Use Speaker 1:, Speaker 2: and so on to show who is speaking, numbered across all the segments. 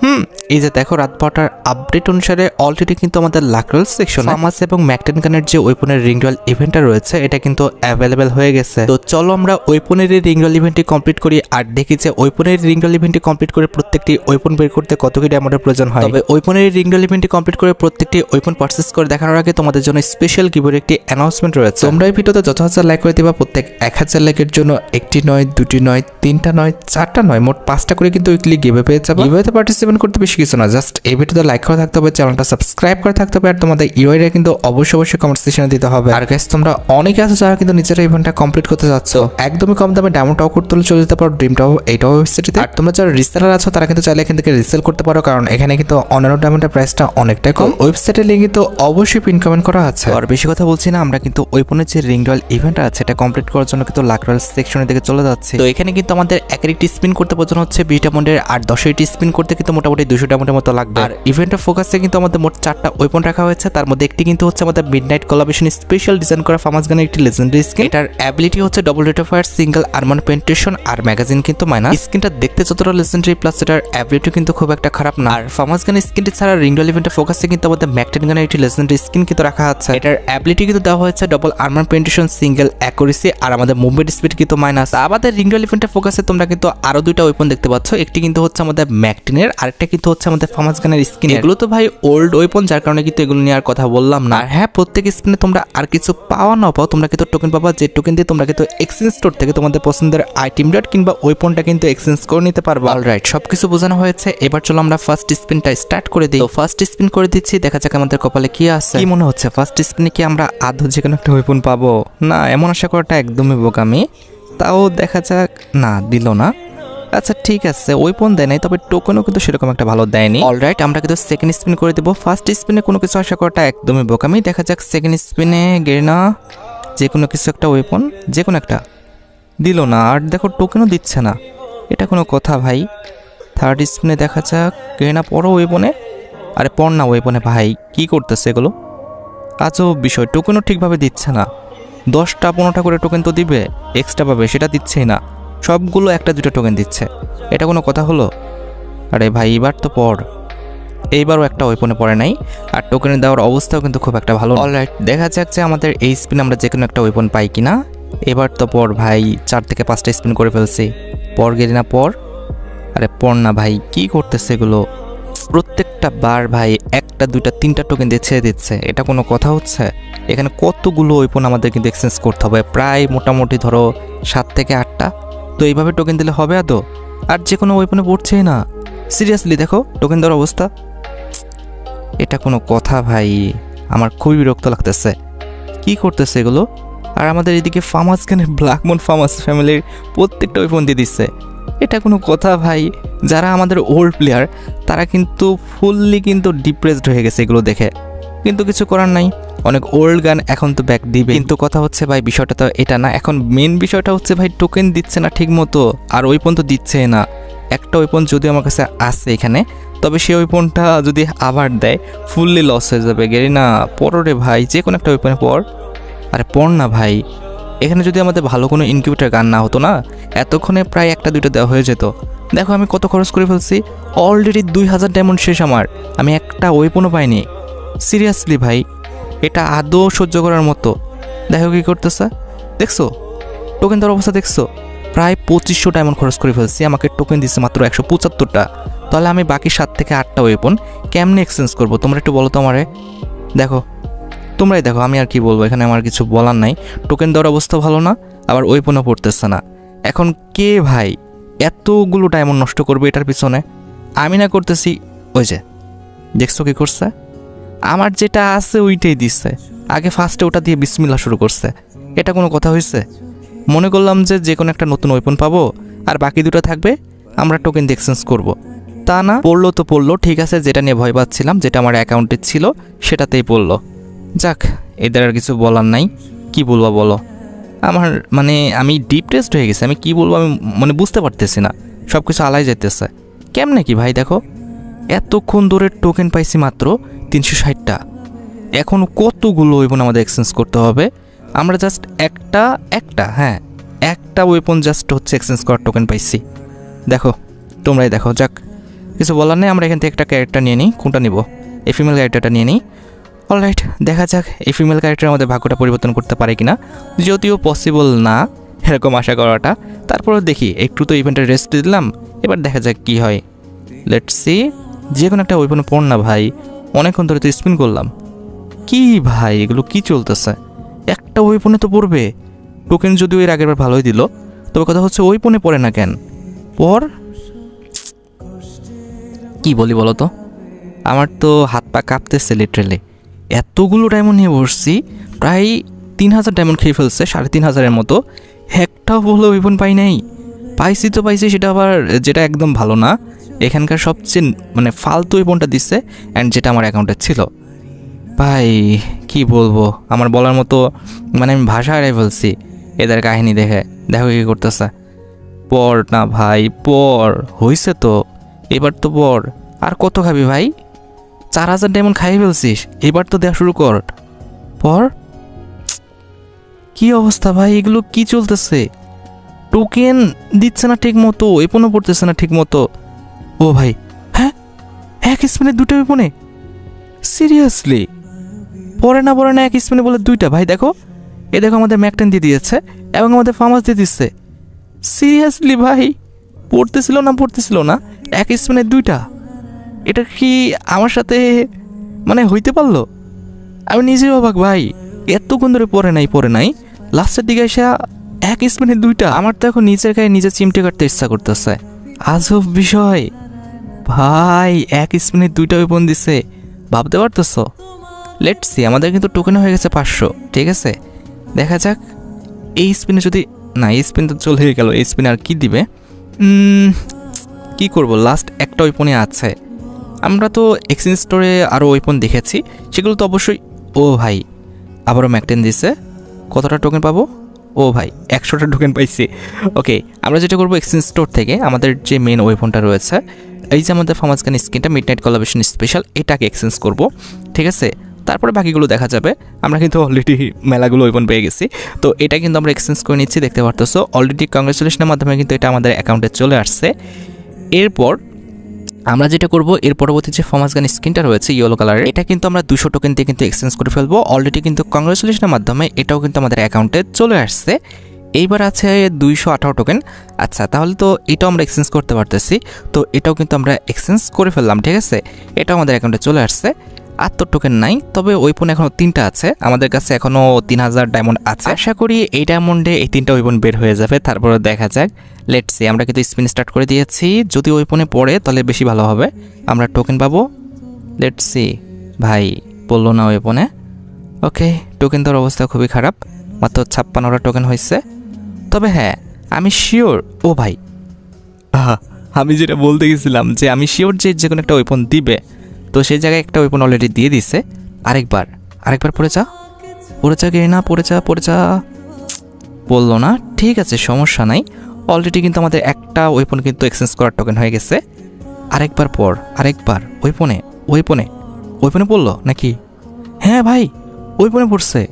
Speaker 1: হুম, এই যে দেখো রাত বারোটার আপডেট অনুসারে অলরেডি কিন্তু আমাদের লাকরাল সেকশন ফার্মাস এবং ম্যাকটেন গানের যে ওয়েপনের রিংডুয়াল ইভেন্টটা রয়েছে, এটা কিন্তু অ্যাভেলেবেল হয়ে গেছে। তো চলো আমরা ওয়েপনের এই রিংডুয়াল ইভেন্টটি কমপ্লিট করি আর দেখি যে ওয়েপনের রিংডুয়াল ইভেন্টটি কমপ্লিট করে প্রত্যেকটি ওয়েপন বের করতে কত কি ডায়মন্ডের প্রয়োজন হয়। তবে ওয়েপনের রিংডুয়াল ইভেন্টটি কমপ্লিট করে প্রত্যেকটি ওয়েপন পারচেস করে দেখানোর আগে তোমাদের জন্য স্পেশাল গিভের একটি অ্যানাউন্সমেন্ট রয়েছে। তোমরা এই ভিডিওতে যত হাজার লাইক করে দিবা, প্রত্যেক এক হাজার লাইকের জন্য একটি নয়, দুটি নয়, তিনটা নয়, চারটা নয়, মোট পাঁচটা করে কিন্তু উইকলি গিভে পেয়ে যাবে। গিভেতে পার্টিসিপেট করতে বেশি কিছু না জাস্ট এই ভিডিওতে লাইক করা থাকতে হবে চ্যানেলটা সাবস্ক্রাইব করে থাকতে হবে আর তোমাদের ইউআইরা কিন্তু অবশ্যই অবশ্যই কমেন্ট সেকশনে দিতে হবে। আর গাইস তোমরা অনেকে আছো যারা কিন্তু নিজের ইভেন্টটা কমপ্লিট করতে যাচ্ছ। একদমই কম দামে ডায়মন্ড টাও করতে হলে চলে যেতে পারো ড্রিম টাও এইটাও ওয়েবসাইটে আর তোমরা যারা রিসেলার আছো তারা কিন্তু চাইলে এখান থেকে রিসেল করতে পারো কারণ এখানে কিন্তু অন্যান্য ডায়মন্ডের প্রাইসটা অনেকটাই কম। ওয়েবসাইটের লিঙ্ক কিন্তু অবশ্যই পিন কমেন্ট করা আছে। আর বেশি কথা বলছি না আমরা কিন্তু ওইপনের যে রিং রয়্যাল ইভেন্ট আছে এটা কমপ্লিট করার জন্য কিন্তু লাক রয়্যাল সেকশনের দিকে চলে যাচ্ছে। তো এখানে কিন্তু আমাদের এক একটি স্পিন করতে প্রয়োজন হচ্ছে বিটা ডায়মন্ডের আর দশটি স্পিন করতে কিন্তু মোটামুটি দুশো ডায়মন্ডের মতো লাগবে। আর ইভেন্টের ফোকাসে কিন্তু আমাদের মোট চারটা ওয়েপন রাখা হয়েছে। তার মধ্যে একটি কিন্তু হচ্ছে আমাদের midnight collaboration special design করা ফার্মাস গানের একটি লেজেন্ডারি স্কিন এটার অ্যাবিলিটি হচ্ছে double rate of fire single armour penetration R magazine কিন্তু মাইনাস স্কিনটা দেখতে যতটা লেজেন্ডারি প্লাস এটার অ্যাবিলিটি কিন্তু খুব একটা খারাপ না। আর ফার্মাস গানের স্কিনটি ছাড়া রিংডল ইভেন্টের ফোকাসে কিন্তু আমাদের ম্যাকটেন গানের একটি লেজেন্ডারি স্কিন কিন্তু রাখা আছে। এটার অ্যাবিলিটি কিন্তু দেওয়া হয়েছে double armour penetration single accuracy আর আমাদের মুভমেন্ট স্পিড কিন্তু মাইনাস আমাদের রিংডল ইভেন্টের ফোকাসে তোমরা কিন্তু আরও দুইটা ওয়েপন দেখতে পাচ্ছ। একটি কিন্তু হচ্ছে আমাদের ম্যাকটিনের আরেকটা কিন্তু হচ্ছে আমাদের ফার্মাস গানের স্কিন এগুলো তো ভাই ওল্ড ওয়েপন যার কারণে কিন্তু এগুলো নিয়ে আর কথা বললাম না। হ্যাঁ প্রত্যেক স্পিনে তোমরা আর কিছু পাওয়া না পাও তোমরা কিন্তু টোকেন পাবা যে টোকেন দিয়ে তোমরা কিন্তু এক্সচেঞ্জ স্টোর থেকে তোমাদের পছন্দের আইটেম ডট কিংবা ওয়েপনটা কিন্তু এক্সচেঞ্জ করে নিতে পারবা। অলরাইট সবকিছু বোঝানো হয়েছে। এবার চলো আমরা ফার্স্ট স্পিনটা স্টার্ট করে দিই। তো ফার্স্ট স্পিন করে দিচ্ছি দেখা যাক আমাদের কপালে কি আছে। কি মনে হচ্ছে ফার্স্ট স্পিনে কি আমরা আদৌ যে কোনো একটা ওয়েপন পাবো? না এমন আশা করাটা একদমই বোকামি। তাও দেখা যাক না দিল না। আচ্ছা ঠিক আছে ওয়েপন দেয় নাই, তবে টোকেনও কিন্তু সেরকম একটা ভালো দেয়নি। অলরাইট আমরা কিন্তু সেকেন্ড স্পিন করে দেবো। ফার্স্ট স্পিনে কোনো কিছু আশা করাটা একদমই বোকামি। দেখা যাক সেকেন্ড স্পিনে গেরিনা যে কোনো কিছু একটা ওয়েপন যে কোনো একটা দিল না। আর দেখো টোকেনও দিচ্ছে না। এটা কোনো কথা ভাই। থার্ড স্পিনে দেখা যাক, গেরিনা পরও ওয়েপনে আরে, পর না ওয়েপনে ভাই, কি করতেছে এগুলো? আজও বিষয় টোকেনও ঠিকভাবে দিচ্ছে না। দশটা পনেরোটা করে টোকেন তো দিবে এক্সট্রা পাবে, সেটা দিচ্ছেই না। সবগুলো একটা দুটো টোকেন দিচ্ছে। এটা কোনো কথা হলো? আরে ভাই এবার তো পর এইবারও একটা ওয়েপনে পড়ে নাই আর টোকেনে দেওয়ার অবস্থাও কিন্তু খুব একটা ভালো অলরাইট দেখা যাক যে আমাদের এই স্পিন আমরা যে কোনো একটা ওয়েপন পাই কিনা। এবার তো পর ভাই চার থেকে পাঁচটা স্পিন করে ফেলছি। পর গেলি না পর আরে পর না ভাই কি করতেছে এগুলো? প্রত্যেকটা বার ভাই একটা দুইটা তিনটা টোকেন দিয়ে ছেড়ে দিচ্ছে। এটা কোনো কথা হচ্ছে? এখানে কতগুলো ওয়েপন আমাদের কিন্তু এক্সচেঞ্জ করতে হবে? প্রায় মোটামুটি ধরো সাত থেকে আটটা। তো এইভাবে টোকেন দিলে হবে আদৌ? আর যে কোনো ওয়েপনে পড়ছেই না। সিরিয়াসলি দেখো টোকেন দেওয়ার অবস্থা। এটা কোনো কথা ভাই, আমার খুবই বিরক্ত লাগতেছে। কি করতেছে এগুলো? আর আমাদের এদিকে ফার্মাস কেনের ব্ল্যাকমন ফার্মাস ফ্যামিলির প্রত্যেকটা ওয়েপন দিয়ে দিচ্ছে। এটা কোনো কথা ভাই, যারা আমাদের ওল্ড প্লেয়ার তারা কিন্তু ফুললি কিন্তু ডিপ্রেসড হয়ে গেছে এগুলো দেখে। কিন্তু কিছু করার নাই। অনেক ওল্ড গান এখন তো ব্যাক দিবে কিন্তু কথা হচ্ছে ভাই, বিষয়টা তো এটা না। এখন মেন বিষয়টা হচ্ছে ভাই টোকেন দিচ্ছে না ঠিক মতো আর ওয়েপন তো দিচ্ছে না। একটা ওয়েপন যদি আমার কাছে আসে এখানে, তবে সেই ওয়েপনটা যদি আবার দেয় ফুললি লস হয়ে যাবে। গেরি না পরে ভাই যে কোনো একটা ওয়েপনে পর আরে পড় না ভাই। এখানে যদি আমাদের ভালো কোনো ইনকিউবেটার গান না হতো না, এতক্ষণে প্রায় একটা, দুইটা দেওয়া হয়ে যেত। দেখো আমি কত খরচ করে ফেলছি। অলরেডি দুই হাজার ডায়মন্ড শেষ আমার। আমি একটা ওয়েপনও পাইনি। সিরিয়াসলি ভাই এটা আদৌ সহ্য করার মতো। দেখো কী করতেছে। দেখছ? টোকেন দেওয়ার অবস্থা দেখছ? প্রায় পঁচিশশো ডায়মন্ড খরচ করে ফেলছি। আমাকে টোকেন দিচ্ছে মাত্র একশো পঁচাত্তরটা। তাহলে আমি বাকি সাত থেকে আটটা ওয়েপন কেমনে এক্সচেঞ্জ করব? তোমরা একটু বলো তো আমারে। দেখো, তোমরাই দেখো, আমি আর কি বলব? এখানে আমার কিছু বলার নাই। টোকেন দেওয়ার অবস্থা ভালো না, আবার ওয়েপনও পড়তেছে না। এখন কে ভাই এতগুলো ডায়মন্ড নষ্ট করবে এটার পিছনে? আমি না করতেছি, ওই যে, দেখছ কী করছে? আমার যেটা আছে ওইটাই দিচ্ছে আগে ফার্স্টে ওটা দিয়ে বিসমিল্লা শুরু করছে। এটা কোনো কথা হয়েছে মনে করলাম যে যে কোনো একটা নতুন ওয়েপন পাবো, আর বাকি দুটো থাকবে, আমরা টোকেন এক্সচেঞ্জ করব। তা না, পড়ল তো পড়ল, ঠিক আছে, যেটা নিয়ে ভয় পাচ্ছিলাম, যেটা আমার অ্যাকাউন্টে ছিল, সেটাতেই পড়ল। যাক, এদের আর কিছু বলার নাই। কি বলব বলো? আমার মানে আমি ডিপ্রেসড হয়ে গেছি, আমি কি বলব আমি মানে বুঝতে পারতেছি না। সব কিছু আলাই যেতেছে কেমনে কি ভাই দেখো? এতক্ষণ ধরে টোকেন পাইছি মাত্র তিনশো ষাটটা। এখন কতগুলো ওয়েপন আমাদের এক্সচেঞ্জ করতে হবে? আমরা জাস্ট একটা একটা হ্যাঁ একটা ওয়েপন জাস্ট হচ্ছে এক্সচেঞ্জ করার টোকেন পাইছি। দেখো, তোমরাই দেখো, যাক, কিছু বলার নেই, আমরা এখান থেকে একটা ক্যারেক্টার নিয়ে নিই, কোনটা নিব? এই ফিমেল ক্যারেক্টারটা নিয়ে নিই। অলরাইট দেখা যাক এই ফিমেল ক্যারেক্টার আমাদের ভাগ্যটা পরিবর্তন করতে পারে কিনা। যদিও পসিবল না, এরকম আশা করাটা। তারপরে দেখি, একটু তো ইভেন্টের রেস্ট দিলাম, এবার দেখা যাক কি হয়। লেট সি যে কোনো একটা ওইপনে পড় না ভাই। অনেকক্ষণ ধরে তো স্পিন করলাম। কি ভাই, এগুলো কি চলতেছে? একটা ওইপনে তো পড়বে। টোকেন যদিও এর আগের বার ভালোই দিল, তবে কথা হচ্ছে ওইপনে পড়ে না কেন? পর কি বলি বলো তো? আমার তো হাত পা কাঁপতেছে লিটারেলি এতগুলো ডায়মন্ড নিয়ে বসছি, প্রায় তিন হাজার ডায়মন্ড খেয়ে ফেলছে, সাড়ে তিন হাজারের মতো একটাও বলে ওয়েপন পাই নাই। পাইছি তো পাইছি, সেটা আবার যেটা একদম ভালো না। এখানকার সবচেয়ে মানে ফালতু ওয়েপনটা দিচ্ছে অ্যান্ড যেটা আমার অ্যাকাউন্টে ছিল। ভাই, কি বলব? আমার বলার মতো মানে আমি ভাষা হারাই ফেলছি। এদের কাহিনী দেখে। দেখো কী করতেছে। পর না ভাই, পর। হইছে তো। এবার তো পর। আর কত খাবি ভাই? চার হাজার ডায়মন্ড খাই ফেলছিস। এবার তো দেওয়া শুরু কর। পর? কি অবস্থা ভাই? এগুলো কি চলতেছে? টোকেন দিচ্ছে না ঠিক মতো এপনও পড়তেছে না ঠিক মতো ও ভাই হ্যাঁ? এক স্পিনে দুটো এপনে সিরিয়াসলি? পরে না পরে না এক স্পিনে বলে দুইটা। ভাই, দেখো। এ দেখো আমাদের ম্যাকটেন দিয়ে দিয়েছে এবং আমাদের ফার্মাস দিয়ে দিচ্ছে। সিরিয়াসলি, ভাই? পড়তেছিল না পড়তেছিল না? এক স্পিনে দুইটা। এটা কি আমার সাথে মানে হইতে পারল? আমি নিজেও অবাক, ভাই। এতক্ষণ ধরে পড়ে নাই পড়ে নাই। লাস্টের দিকে এসে এক স্পিনে দুইটা। আমার তো এখন নিজের গায়ে নিজে চিমটে কাটতে ইচ্ছা করতেছে। আজব বিষয়। ভাই, এক স্পিনে দুইটা ওয়েপন দিছে। ভাবতে পারতেছ? লেট সি আমাদের কিন্তু টোকেন হয়ে গেছে পাঁচশো, ঠিক আছে? দেখা যাক, এই স্পিনে যদি, না, এই স্পিন তো চলে গেল, এই স্পিনে আর কি দিবে? কি করব? লাস্ট একটা ওয়েপনে আছে। আমরা তো এক্সচেঞ্জ স্টোরে আরও ওয়েপন দেখেছি, সেগুলো তো অবশ্যই, ও ভাই, আবারও ম্যাকটেন দিছে। কতটা টোকেন পাবো? ও ভাই, একশোটা টোকেন পাইছি। ওকে আমরা যেটা করব এক্সচেঞ্জ স্টোর থেকে, আমাদের যে মেন ওয়েপনটা রয়েছে, এই যে আমাদের ফার্মাসগান স্কিনটা মিড নাইট কলাবেশন স্পেশাল এটাকে এক্সচেঞ্জ করব। ঠিক আছে? তারপরে বাকিগুলো দেখা যাবে। আমরা কিন্তু অলরেডি মেলাগুলো ওয়েপন পেয়ে গেছি। তো এটা কিন্তু আমরা এক্সচেঞ্জ করে নিচ্ছি, দেখতে পারতেছো। অলরেডি কংগ্রেচুলেশনের মাধ্যমে কিন্তু এটা আমাদের অ্যাকাউন্টে চলে আসছে। এরপর আমরা যেটা করব, এর পরবর্তী যে ফমাস গান স্ক্রিনটা রয়েছে ইয়েলো কালারের এটা কিন্তু আমরা দুশো টোকেন দিয়ে কিন্তু এক্সচেঞ্জ করে ফেলব। অলরেডি কিন্তু কংগ্রেচুলেশনের মাধ্যমে এটাও কিন্তু আমাদের অ্যাকাউন্টে চলে আসছে। এইবার আছে দুইশো আঠারো টোকেন আচ্ছা তাহলে তো এটাও আমরা এক্সচেঞ্জ করতে পারতেছি। তো এটাও কিন্তু আমরা এক্সচেঞ্জ করে ফেললাম, ঠিক আছে? এটাও আমাদের অ্যাকাউন্টে চলে আসছে। তো টোকেন নাই তবে ওইপন এখনও তিনটা আছে। আমাদের কাছে এখনও তিন হাজার ডায়মন্ড আছে। আশা করি এই ডায়মন্ডে এই তিনটা ওইপন বের হয়ে যাবে। তারপরে দেখা যাক। লেট সি আমরা কিন্তু স্পিন স্টার্ট করে দিয়েছি। যদি ওইপনে পড়ে তাহলে বেশি ভালো হবে। আমরা টোকেন পাবো। লেট সি ভাই বলল না ওইপনে ওকে টোকেন তোর অবস্থা খুবই খারাপ। মাত্র ছাপ্পান্নটা টোকেন হয়েছে। তবে হ্যাঁ আমি শিওর ও ভাই। আমি যেটা বলতে গেছিলাম যে আমি শিওর যে যে কোনো একটা ওয়েপন দিবে। তো সেই জায়গায় একটা ওয়েপন অলরেডি দিয়ে দিছে। আরেকবার আরেকবার পড়ে যা। পড়ে যা না, পড়ে যা পড়ে যা। বলল না, ঠিক আছে, সমস্যা নাই। অলরেডি কিন্তু আমাদের একটা ওয়েপন কিন্তু এক্সচেঞ্জ করার টোকেন হয়ে গেছে। আরেকবার পর আরেকবার। ওয়েপনে ওয়েপনে ওয়েপনে পড়ল নাকি? হ্যাঁ ভাই ওয়েপনে পড়ছে।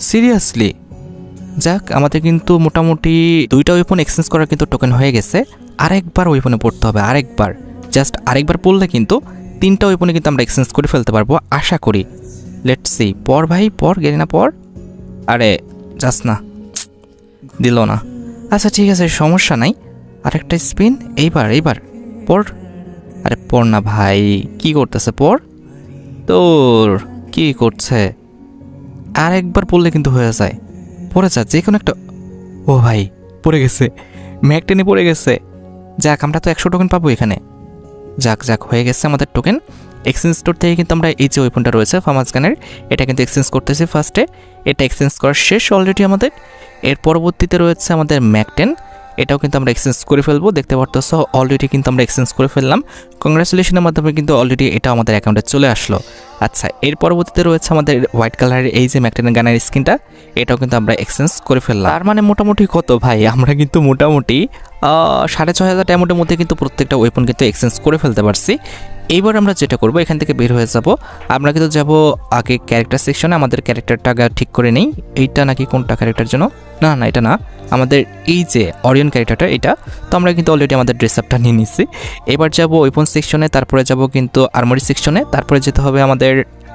Speaker 1: সিরিয়াসলি যাক, আমাদের কিন্তু মোটামুটি দুইটা ওয়েপন এক্সচেঞ্জ করার কিন্তু টোকেন হয়ে গেছে। আরেকবার ওয়েপনে পড়তে হবে, আরেকবার। জাস্ট আরেকবার পড়লে কিন্তু তিনটা ওয়েপনে কিন্তু আমরা এক্সচেঞ্জ করে ফেলতে পারব, আশা করি। লেট সি পর ভাই, পর, গেলি না পর? আরে, যাস না। দিল না। আচ্ছা ঠিক আছে, সমস্যা নাই। আরেকটা স্পিন এইবার এইবার। পর? আরে, পর না ভাই, কি করতেছে পর? তোর, কি করছে? আরেকবার পড়লে কিন্তু হয়ে যায়। পড়ে যা যে কোনো একটা ও ভাই, পড়ে গেছে। ম্যাক টেনে পড়ে গেছে। যাক, আমরা তো একশো টোকেন পাবো এখানে। যাক যাক, হয়ে গেছে আমাদের টোকেন এক্সচেঞ্জ স্টোর থেকে কিন্তু আমরা এই যে ওয়েপনটা রয়েছে ফার্মাস গানের এটা কিন্তু এক্সচেঞ্জ করতেছি ফার্স্টে এটা এক্সচেঞ্জ করার শেষ অলরেডি আমাদের। এর পরবর্তীতে রয়েছে আমাদের ম্যাকটেন এটাও কিন্তু আমরা এক্সচেঞ্জ করে ফেলব। দেখতে পারতেছ অলরেডি কিন্তু আমরা এক্সচেঞ্জ করে ফেললাম। কংগ্রাচুলেশনের মাধ্যমে কিন্তু অলরেডি এটা আমাদের অ্যাকাউন্টে চলে আসলো। আচ্ছা এর পরবর্তীতে রয়েছে আমাদের হোয়াইট কালারের এই যে ম্যাকটেন গানের স্কিনটা, এটাও কিন্তু আমরা এক্সচেঞ্জ করে ফেললাম। তার মানে মোটামুটি কত ভাই? আমরা কিন্তু মোটামুটি সাড়ে ছয় হাজার ডায়মন্ডের মধ্যে কিন্তু প্রত্যেকটা ওয়েপন কিন্তু এক্সচেঞ্জ করে ফেলতে পারছি। এইবার আমরা যেটা করব, এখান থেকে বের হয়ে যাব। আমরা কিন্তু যাব আগে ক্যারেক্টার সেকশনে আমাদের ক্যারেক্টারটা ঠিক করে নেই। এইটা নাকি কোনটা ক্যারেক্টার জন্য? না না, এটা না। আমাদের এই যে অরিয়ন ক্যারেক্টারটা এটা। তো আমরা কিন্তু অলরেডি আমাদের ড্রেস আপটা নিয়ে নিচ্ছি। এবার যাব ওয়েপন সেকশনে তারপরে যাব কিন্তু আর্মারি সেকশনে তারপরে যেতে হবে আমাদের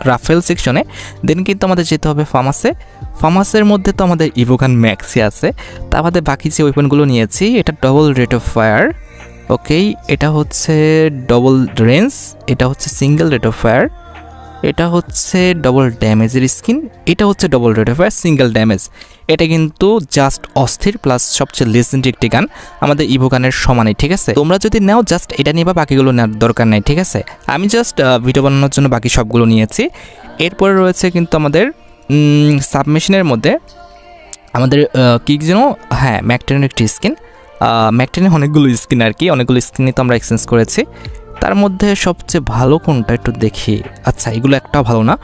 Speaker 1: রাফেল সেকশনে দেন কিন্তু আমাদের যেতে হবে ফার্মাসে ফার্মাসের মধ্যে তো আমাদের ইভোগান ম্যাক্সি আছে। তা আমাদের বাকি যে ওয়েপনগুলো নিয়েছি, এটা ডবল রেট অফ ফায়ার ওকেই এটা হচ্ছে ডবল রেঞ্জ, এটা হচ্ছে সিঙ্গেল রেট অফ ফায়ার এটা হচ্ছে ডবল ড্যামেজের স্কিন এটা হচ্ছে double rate of single damage এটা কিন্তু জাস্ট অস্থির প্লাস সবচেয়ে লেজেন্ডারি একটি গান আমাদের ইভো গানের সমানই ঠিক আছে? তোমরা যদি নাও জাস্ট এটা নিয়ে বা বাকিগুলো নেওয়ার দরকার নাই, ঠিক আছে? আমি জাস্ট ভিডিও বানানোর জন্য বাকি সবগুলো নিয়েছি। এরপরে রয়েছে কিন্তু আমাদের সাবমেশিনের মধ্যে আমাদের কি যেন হ্যাঁ ম্যাকটেনের একটি স্কিন ম্যাকটেনের অনেকগুলো স্কিন আর কি, অনেকগুলো স্কিনই তো আমরা এক্সচেঞ্জ করেছি। তার মধ্যে সবচেয়ে ভালো কোনটা একটু দেখি। আচ্ছা এগুলো একটা ভালো না।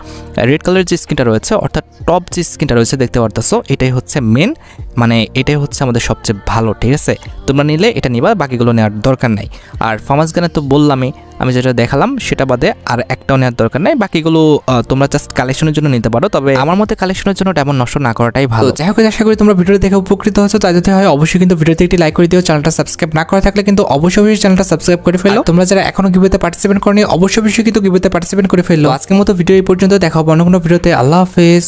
Speaker 1: রেড কালারের যে স্কিনটা রয়েছে, অর্থাৎ টপ যে স্কিনটা রয়েছে, দেখতে পারতেছো, এটাই হচ্ছে মেন মানে এটাই হচ্ছে আমাদের সবচেয়ে ভালো, ঠিক আছে? তোমরা নিলে এটা নিবা, বাকিগুলো নেওয়ার দরকার নাই। আর ফার্মাস গানে তো বললামই আমি যেটা দেখালাম সেটা বাদে আর একটাও নেওয়ার দরকার নাই। বাকিগুলো তোমরা জাস্ট কালেকশনের জন্য নিতে পারো। তবে আমার মতে কালেকশনের জন্য তেমন নষ্ট না করাটাই ভালো।
Speaker 2: যাই হোক আশা করি তোমরা ভিডিওটি দেখে উপকৃত হয়েছো। তাই যদি হয় অবশ্যই কিন্তু ভিডিওতে একটি লাইক করে দিও। চ্যানেলটা সাবস্ক্রাইব না করা থাকলে কিন্তু অবশ্যই অবশ্যই চ্যানেলটা সাবস্ক্রাইব করে ফেলো। তোমরা যারা এখনও গিভেতে পার্টিসিপেট করনি অবশ্যই অবশ্যই কিন্তু গিভেতে পার্টিসিপেট করে ফেলল আজকের মতো ভিডিও এই পর্যন্ত। দেখা হবে অন্য কোনো ভিডিওতে। আল্লাহ হাফেজ।